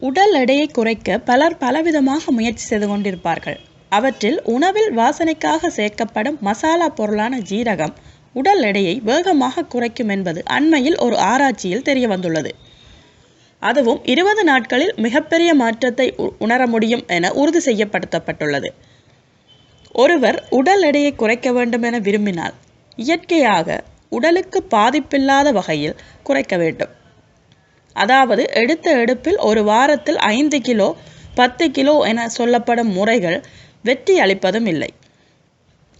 உடல் எடையை குறைக்க பலர் பலவிதமாக முயற்சி செய்து கொண்டிருப்பார்கள். அவற்றில் உணவில் வாசனைக்காக சேர்க்கப்படும் மசாலா பொருளான ஜீரகம் உடல் எடையை வேகமாக குறைக்கும் என்பது அண்மையில் ஒரு ஆராய்ச்சியில் தெரிய வந்துள்ளது அதுவும் இருபது நாட்களில் மிகப்பெரிய மாற்றத்தை உ- உணர முடியும் என உறுதி செய்யப்படுத்தப்பட்டுள்ளது. ஒருவர் உடல் எடையை குறைக்க வேண்டும் என விரும்பினால் இயற்கையாக உடலுக்கு பாதிப்பில்லாத வகையில் குறைக்க வேண்டும். அதாவது எடுத்த எடுப்பில் ஒரு வாரத்தில் ஐந்து கிலோ பத்து கிலோ என சொல்லப்படும் முறைகள் வெற்றி அளிப்பதும் இல்லை.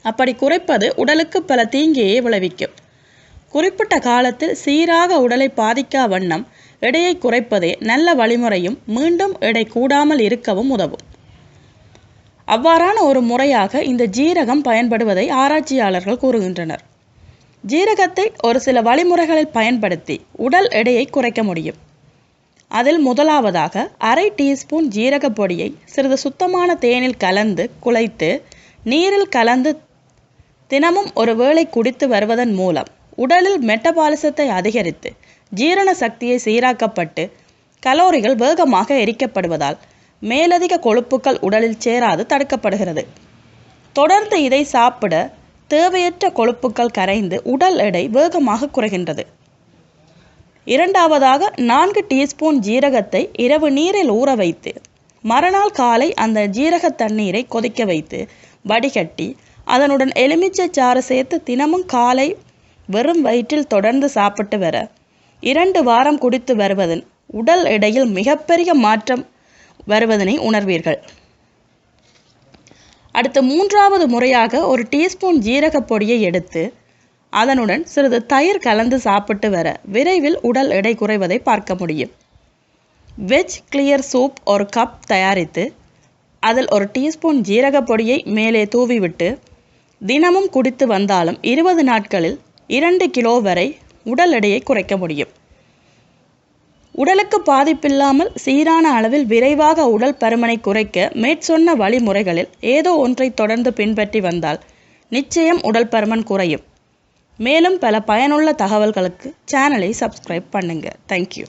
அப்படி குறைப்பது உடலுக்கு பல தீங்கியை விளைவிக்கும். குறிப்பிட்ட காலத்தில் சீராக உடலை பாதிக்கா வண்ணம் எடையை குறைப்பதே நல்ல வழிமுறையும் மீண்டும் எடை கூடாமல் இருக்கவும் உதவும். அவ்வாறான ஒரு முறையாக இந்த ஜீரகம் பயன்படுவதை ஆராய்ச்சியாளர்கள் கூறுகின்றனர். ஜீரகத்தை ஒரு சில வழிமுறைகளில் பயன்படுத்தி உடல் எடையை குறைக்க முடியும். அதில் முதலாவதாக அரை டீஸ்பூன் ஜீரக பொடியை சிறிது சுத்தமான தேனில் கலந்து குழைத்து நீரில் கலந்து தினமும் ஒரு வேளை குடித்து வருவதன் மூலம் உடலில் மெட்டபாலிசத்தை அதிகரித்து ஜீரண சக்தியை சீராக்கப்பட்டு கலோரிகள் வேகமாக எரிக்கப்படுவதால் மேலதிக கொழுப்புக்கள் உடலில் சேராது தடுக்கப்படுகிறது. தொடர்ந்து இதை சாப்பிட தேவையற்ற கொழுப்புக்கள் கரைந்து உடல் எடை வேகமாக குறைகின்றது. இரண்டாவதாக நான்கு டீஸ்பூன் ஜீரகத்தை இரவு நீரில் ஊற வைத்து மறுநாள் காலை அந்த ஜீரக தண்ணீரை கொதிக்க வைத்து வடிகட்டி அதனுடன் எலுமிச்சை சாறு சேர்த்து தினமும் காலை வெறும் வயிற்றில் தொடர்ந்து சாப்பிட்டு வர இரண்டு வாரம் குடித்து வருவதன் உடல் எடையில் மிகப்பெரிய மாற்றம் வருவதனை உணர்வீர்கள். அடுத்து மூன்றாவது முறையாக ஒரு டீஸ்பூன் ஜீரகப் பொடியை எடுத்து அதனுடன் சிறிது தயிர் கலந்து சாப்பிட்டு வர விரைவில் உடல் எடை குறைவதை பார்க்க முடியும். வெஜ் கிளியர் சூப் ஒரு கப் தயாரித்து அதில் ஒரு டீஸ்பூன் ஜீரகப் பொடியை மேலே தூவிவிட்டு தினமும் குடித்து வந்தாலும் இருபது நாட்களில் இரண்டு கிலோ வரை உடல் எடையை குறைக்க முடியும். உடலுக்கு பாதிப்பில்லாமல் சீரான அளவில் விரைவாக உடல் பருமனை குறைக்க மேற்சொன்ன வழிமுறைகளில் ஏதோ ஒன்றை தொடர்ந்து பின்பற்றி வந்தால் நிச்சயம் உடல் பருமன் குறையும். மேலும் பல பயனுள்ள தகவல்களுக்கு சேனலை சப்ஸ்கிரைப் பண்ணுங்கள் தேங்க்யூ